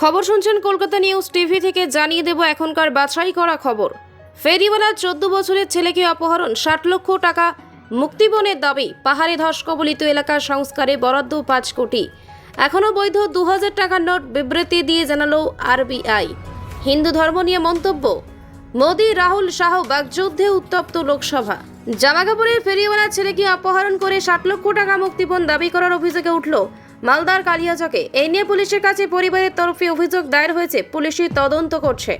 খবর শুনছেন Kolkata news TV থেকে, জানিয়ে দেব এখনকার বাছাই করা খবর। ফেরিওয়ালার চোদ্দ বছরের ছেলেকে অপহরণ, ষাট লক্ষ টাকা মুক্তিপণের দাবি, পাহাড়ে ধস কবলিত এলাকার সংস্কারে বরাদ্দ পাঁচ কোটি। এখনও বৈধ দু হাজার টাকার নোট বিবৃতি দিয়ে জানালো আরবিআই। হিন্দু ধর্ম নিয়ে মন্তব্য, মোদি, রাহুল শাহ বাগযুদ্ধে উত্তপ্ত লোকসভা। জামাকাপড়ের ফেরিওয়ালার ছেলেকে অপহরণ করে ষাট লক্ষ টাকা মুক্তিপণ দাবি করার অভিযোগে উঠল মালদার কালিয়াচকে এই নিয়ে পুলিশের কাছে পরিবারের তরফে অভিযোগ দায়ের হয়েছে। পুলিশই তদন্ত করছে।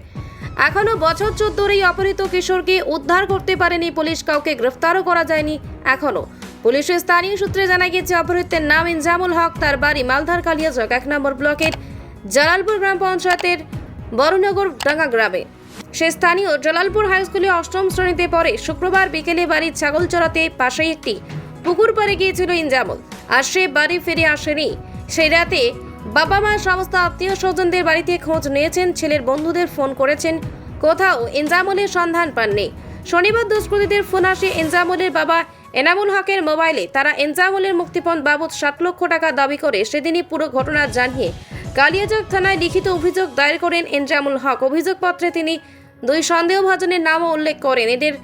এখনও বছর চোদ্দোর এই অপহৃত কিশোরকে উদ্ধার করতে পারেনি পুলিশ, কাউকে গ্রেফতারও করা যায়নি এখনও। পুলিশের স্থানীয় সূত্রে জানা গিয়েছে, অপহৃতের নাম ইনজামুল হক, তার বাড়ি মালদার কালিয়াচক, এক নম্বর ব্লকের জালালপুর গ্রাম পঞ্চায়েতের বড়নগর ডাঙ্গা গ্রামে। সে স্থানীয় জলালপুর হাই স্কুলে অষ্টম শ্রেণীতে পড়ে। শুক্রবার বিকেলে বাড়ির ছাগল চড়াতে পাশেই একটি পুকুর পাড়ে গিয়েছিল ইনজামুল, আর সে বাড়ি ফিরে আসেনি। সেই রাতে বাবা মা সমস্ত আত্মীয় স্বজনদের বাড়িতে খোঁজ নিয়েছেন, ছেলের বন্ধুদের ফোন করেছেন। কোথাও ইনজামুলের সন্ধান পাননি। শনিবার দুষ্কৃতীদের ফোন আসে ইনজামুলের বাবা এনামুল হকের মোবাইলে। তারা এনজামুলের মুক্তিপণ বাবদ সাত লক্ষ টাকা দাবি করে সেদিনই পুরো ঘটনা জানিয়ে কালিয়াচক থানায় লিখিত অভিযোগ দায়ের করেন এনজামুল হক। অভিযোগপত্রে তিনি দুই সন্দেহভাজনের নামও উল্লেখ করেন। এদের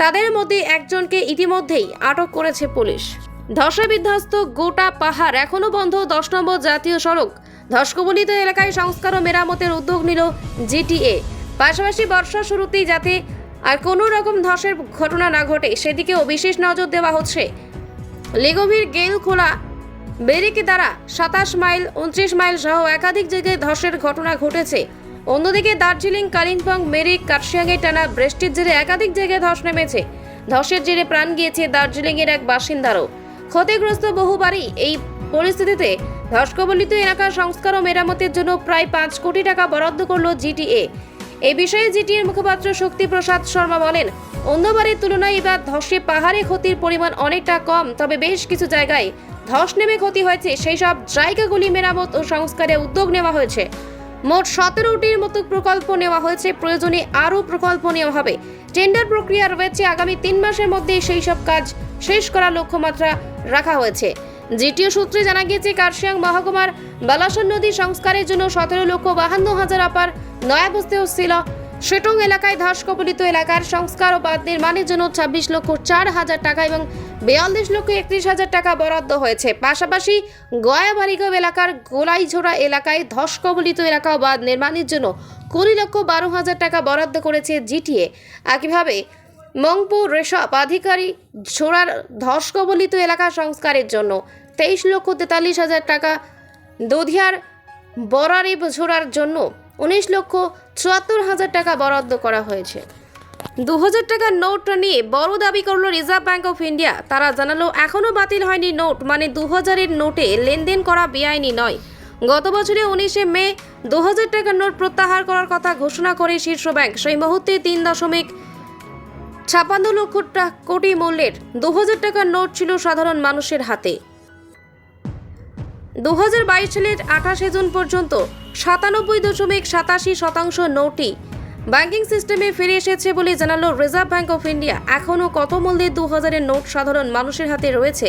তাদের মধ্যে একজনকে ইতিমধ্যেই আটক করেছে পুলিশ। ধসে বিধ্বস্ত গোটা পাহাড় এখনও বন্ধ, দশ নম্বর জাতীয় সড়ক। ধসকবলিত এলাকায় সংস্কার ও মেরামতের উদ্যোগ নিল জিটিএ। পাশাপাশি বর্ষা শুরুতেই যাতে আর কোনো রকম ধসের ঘটনা না ঘটে, সেদিকেও বিশেষ নজর দেওয়া হচ্ছে। লেগোভির গেল খোলা বেরিকে দ্বারা সাতাশ মাইল, উনত্রিশ মাইল সহ একাধিক জায়গায় ধসের ঘটনা ঘটেছে। অন্যদিকে দার্জিলিং, কালিম্পং, মেরিক, কার্শিয়াংয়ে টানা বৃষ্টির জেরে একাধিক জায়গায় ধস নেমেছে। ধসের জেরে প্রাণ গিয়েছে দার্জিলিংয়ের এক বাসিন্দারও। ক্ষতিগ্রস্ত বহু বাড়ি এই পরিস্থিতিতে ধসকবলিত এলাকার সংস্কার ও মেরামতের জন্য প্রায় পাঁচ কোটি টাকা বরাদ্দ করল জিটিএ। এ বিষয়ে জিটিএর মুখপাত্র শক্তিপ্রসাদ শর্মা বলেন অন্য বাড়ির তুলনায় এবার ধসে পাহাড়ে ক্ষতির পরিমাণ অনেকটা কম, তবে বেশ কিছু জায়গায় ধস নেমে ক্ষতি হয়েছে। সেই সব জায়গাগুলি মেরামত ও সংস্কারে উদ্যোগ নেওয়া হয়েছে। মোট সতেরোটির মতো প্রকল্প নেওয়া হয়েছে। প্রয়োজনে আরও প্রকল্প নেওয়া হবে। টেন্ডার প্রক্রিয়া রয়েছে। আগামী তিন মাসের মধ্যে সেই সব কাজ শেষ করার লক্ষ্যমাত্রা রাখা হয়েছে। জিটিও সূত্রে জানা গিয়েছে, কার্শিয়াং মহকুমার বালাসন নদী সংস্কারের জন্য সতেরো লক্ষ বাহান্ন হাজার আপার নয়া নয়াবস্তে ছিল। সেটং এলাকায় ধস কবলিত এলাকার সংস্কার ও বাঁধ নির্মাণের জন্য ছাব্বিশ লক্ষ চার হাজার টাকা এবং বিয়াল্লিশ লক্ষ একত্রিশ হাজার টাকা বরাদ্দ হয়েছে। পাশাপাশি গয়া গয়াবাড়িগাঁও এলাকার গোলাইঝোড়া এলাকায় ধস কবলিত এলাকা বাঁধ নির্মাণের জন্য কুড়ি লক্ষ বারো হাজার টাকা বরাদ্দ করেছে জিটিএ। একইভাবে মংপুর রেশপ আধিকারিক ঝোড়ার ধস কবলিত এলাকা সংস্কারের জন্য তেইশ লক্ষ তেতাল্লিশ হাজার টাকা, দধিয়ার বরারিব ঝোড়ার জন্য উনিশ লক্ষ চুয়াত্তর হাজার টাকা বরাদ্দ করা হয়েছে। দু হাজার টাকার নোট নিয়ে বড় দাবি করল রিজার্ভ ব্যাঙ্ক অফ ইন্ডিয়া তারা জানালো এখনও বাতিল হয়নি নোট মানে দু হাজারের নোটে লেনদেন করা বেআইনি নয়। গত বছরে উনিশে মে দু হাজার টাকার নোট প্রত্যাহার করার কথা ঘোষণা করে শীর্ষ ব্যাংক সেই মুহূর্তে তিন দশমিক ছাপান্ন লক্ষ কোটি মূল্যের দু হাজার টাকার নোট ছিল সাধারণ মানুষের হাতে। দু হাজার বাইশ সালের আঠাশে জুন পর্যন্ত সাতানব্বই দশমিক সাতাশি শতাংশ নোটই ব্যাংকিং সিস্টেমে ফিরে এসেছে বলে জানালো রিজার্ভ ব্যাংক অফ ইন্ডিয়া। এখনও কত মূল্যে দু হাজারের নোট সাধারণ মানুষের হাতে রয়েছে,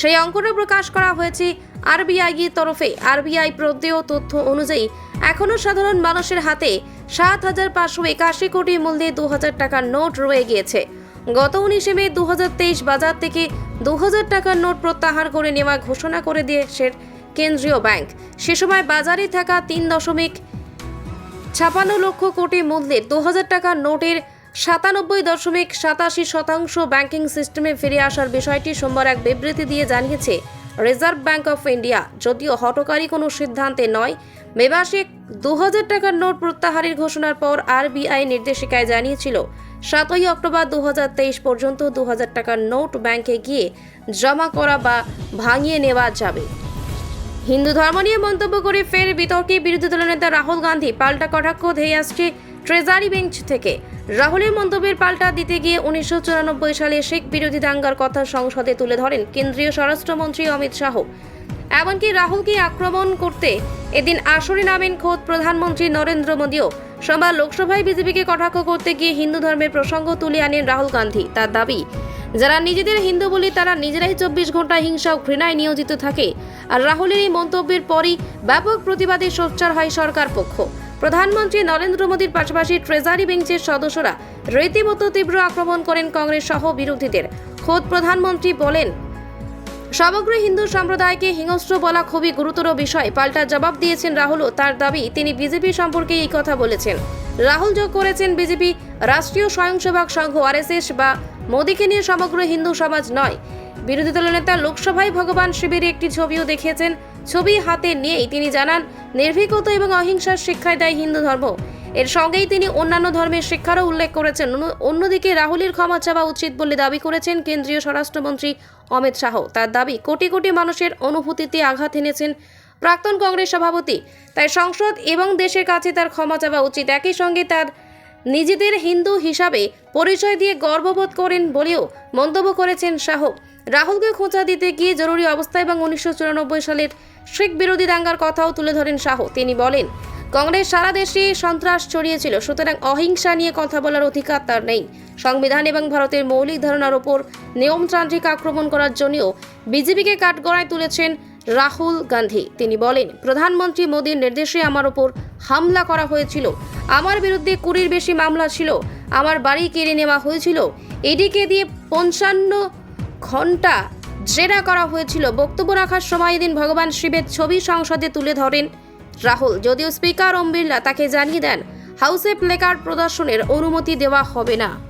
সেই অঙ্কটা প্রকাশ করা হয়েছে আরবিআই তরফে। আরবিআই প্রদেয় তথ্য অনুযায়ী এখনও সাধারণ মানুষের হাতে সাত হাজার পাঁচশো একাশি কোটি মূল্যে দু হাজার টাকার নোট রয়ে গিয়েছে। গত উনিশে মে দু হাজার তেইশ বাজার থেকে দু হাজার টাকার নোট প্রত্যাহার করে নেওয়া ঘোষণা করে দিয়েছে কেন্দ্রীয় ব্যাংক। সে সময় বাজারে থাকা তিন দশমিক ছাপান্ন লক্ষ কোটি মূল্যের দু হাজার টাকার নোটের সাতানব্বই দশমিক সাতাশি শতাংশ ব্যাংকিং সিস্টেমে ফিরে আসার বিষয়টি সোমবার এক বিবৃতি দিয়ে জানিয়েছে রিজার্ভ ব্যাংক অফ ইন্ডিয়া। যদিও হটকারী কোনো সিদ্ধান্তে নয়, মেবাসিক দু হাজার টাকার নোট প্রত্যাহারের ঘোষণার পর আরবিআই নির্দেশিকায় জানিয়েছিল, সাতই অক্টোবর দু হাজার তেইশ পর্যন্ত দু হাজার টাকার নোট ব্যাংকে গিয়ে জমা করা বা ভাঙিয়ে নেওয়া যাবে। হিন্দু ধর্ম নিয়ে মন্তব্য করে ফের বিতর্কে বিরোধী দলনেতা রাহুল গান্ধী পাল্টা কটাক্ষ, ধেয়ে আসছে ট্রেজারি বেঞ্চ থেকে। রাহুলের মন্তব্যের পাল্টা দিতে গিয়ে উনিশশো চুরানব্বই সালে শেখ বিরোধী দাঙ্গার কথা সংসদে তুলে ধরেন কেন্দ্রীয় স্বরাষ্ট্রমন্ত্রী অমিত শাহ। এমনকি রাহুলকে আক্রমণ করতে এদিন আসরে নামেন খোদ প্রধানমন্ত্রী নরেন্দ্র মোদীও। সোমবার লোকসভায় বিজেপিকে কটাক্ষ করতে গিয়ে হিন্দু ধর্মের প্রসঙ্গ তুলে আনেন রাহুল গান্ধী। তার দাবি যারা নিজেদের হিন্দু বলে তারা নিজেরাই চব্বিশ ঘণ্টা হিংসা ও ঘৃণায় নিয়োজিত থাকে। আর রাহুলের এই মন্তব্যের পরই ব্যাপক প্রতিবাদে সোচ্চার হয় সরকার পক্ষ। প্রধানমন্ত্রী নরেন্দ্র মোদীর পাশাপাশি ট্রেজারি বেঞ্চের সদস্যরা রীতিমতো তীব্র আক্রমণ করেন কংগ্রেস সহ বিরোধীদের। খোদ প্রধানমন্ত্রী বলেন, সমগ্র হিন্দু সম্প্রদায়কে হিংস্র বলা খুবই গুরুতর বিষয়। পাল্টা জবাব দিয়েছেন রাহুলও তার দাবি, তিনি বিজেপি সম্পর্কে এই কথা বলেছেন। রাহুল যোগ করেছেন বিজেপি রাষ্ট্রীয় স্বয়ংসেবক সংঘ, আরএসএস বা মোদীকে নিয়ে সমগ্র হিন্দু সমাজ নয়। বিরোধী দলনেতা লোকসভায় ভগবান শিবের একটি ছবিও দেখিয়েছেন। ছবি হাতে নিয়েই তিনি জানান, নির্ভীকতা এবং অহিংসার শিক্ষায় দেয় হিন্দু ধর্ম। এর সঙ্গেই তিনি অন্যান্য ধর্মের শিক্ষারও উল্লেখ করেছেন। অন্যদিকে রাহুলের ক্ষমা চাওয়া উচিত বলে দাবি করেছেন কেন্দ্রীয় স্বরাষ্ট্রমন্ত্রী অমিত শাহ। তার দাবি, কোটি কোটি মানুষের অনুভূতিতে আঘাত এনেছেন প্রাক্তন কংগ্রেস সভাপতি। তাই সংসদ এবং দেশের কাছে তার ক্ষমা চাওয়া উচিত। একই সঙ্গে তার নিজেদের হিন্দু হিসাবে পরিচয় দিয়ে গর্ববোধ করেন বলেও মন্তব্য করেছেন শাহ। রাহুলকে খোঁচা দিতে গিয়ে জরুরি অবস্থা এবং উনিশশো চুরানব্বই সালের শিখ বিরোধী দাঙ্গার কথাও তুলে ধরেন শাহ। তিনি বলেন, কংগ্রেস সারা দেশে সন্ত্রাস ছড়িয়েছিল, সুতরাং অহিংসা নিয়ে কথা বলার অধিকার তার নেই। সংবিধান এবং ভারতের মৌলিক ধারণার ওপর নিয়মতান্ত্রিক আক্রমণ করার জন্যও বিজেপিকে কাঠগড়ায় তুলেছেন রাহুল গান্ধী। তিনি বলেন, প্রধানমন্ত্রী মোদীর নির্দেশে আমার ওপর হামলা করা হয়েছিল। আমার বিরুদ্ধে কুড়ির বেশি মামলা ছিল। আমার বাড়ি কেড়ে নেওয়া হয়েছিল। এদিকে দিয়ে পঞ্চান্ন ঘণ্টা জেরা করা হয়েছিল। বক্তব্য রাখার সময় এদিন ভগবান শিবের ছবি সংসদে তুলে ধরেন রাহুল। যদিও স্পিকার ওম বিড়লা তাকে জানিয়ে দেন, হাউসে প্লেকার্ড প্রদর্শনের অনুমতি দেওয়া হবে না।